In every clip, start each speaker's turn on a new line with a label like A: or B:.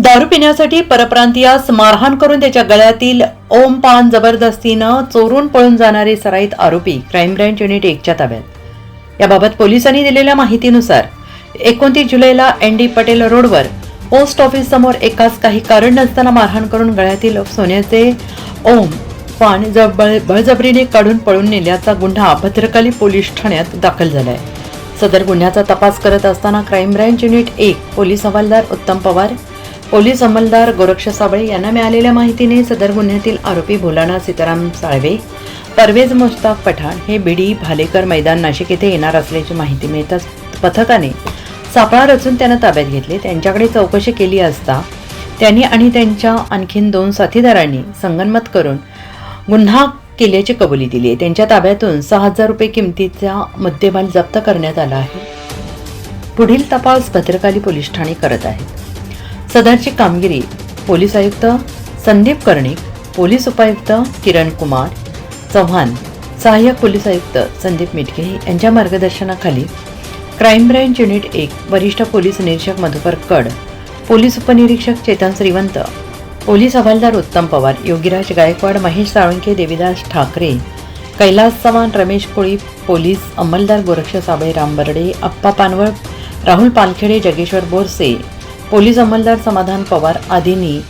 A: दारू पिण्यासाठी परप्रांतीयास मारहाण करून त्याच्या गळ्यातील ओम पान जबरदस्तीनं चोरून पळून जाणारे सराईत आरोपी क्राईम ब्रँच युनिट एकच्या ताब्यात. याबाबत पोलिसांनी दिलेल्या माहितीनुसार एकोणतीस जुलैला एन डी पटेल रोडवर पोस्ट ऑफिस समोर एकाच काही कारण नसताना मारहाण करून गळ्यातील सोन्याचे ओम पान जबळ बळजबरीने काढून पळून नेल्याचा गुन्हा भद्रकाली पोलीस ठाण्यात दाखल झालाय. सदर गुन्ह्याचा तपास करत असताना क्राईम ब्रँच युनिट एक पोलीस हवालदार उत्तम पवार पोलीस अंमलदार गोरक्ष साबळे यांना मिळालेल्या माहितीने सदर गुन्ह्यातील आरोपी भोलाना सीताराम साळवे परवेज मुस्ताफ पठाण हे बिडी भालेकर मैदान नाशिक येथे येणार असल्याची माहिती मिळताच पथकाने सापळा रचून त्यांना ताब्यात घेतले. त्यांच्याकडे चौकशी केली असता त्यांनी आणि त्यांच्या आणखीन दोन साथीदारांनी संगनमत करून गुन्हा केल्याची कबुली दिली आहे. त्यांच्या ताब्यातून सहा हजार रुपये किमतीचा मुद्देमाल जप्त करण्यात आला आहे. पुढील तपास भद्रकाली पोलीस ठाणे करत आहेत. सदरची कामगिरी पोलीस आयुक्त संदीप कर्णिक पोलीस उपायुक्त किरण कुमार चव्हाण सहाय्यक पोलीस आयुक्त संदीप मिटके यांच्या मार्गदर्शनाखाली क्राईम ब्रँच युनिट एक वरिष्ठ पोलीस निरीक्षक मधुकर कड पोलीस उपनिरीक्षक चेतन श्रीवंत पोलीस हवालदार उत्तम पवार योगीराज गायकवाड महेश साळुंके देविदास ठाकरे कैलास चव्हाण रमेश कोळी पोलीस अंमलदार गोरक्ष साबळे राम बर्डे अप्पा पानवळ राहुल पालखेडे जगेश्वर बोरसे पोलीस अंमलदार समाधान पवार आदींनी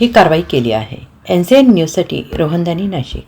A: ही कारवाई केली आहे. एन सी एन न्यूजसाठी रोहनदानी नाशिक.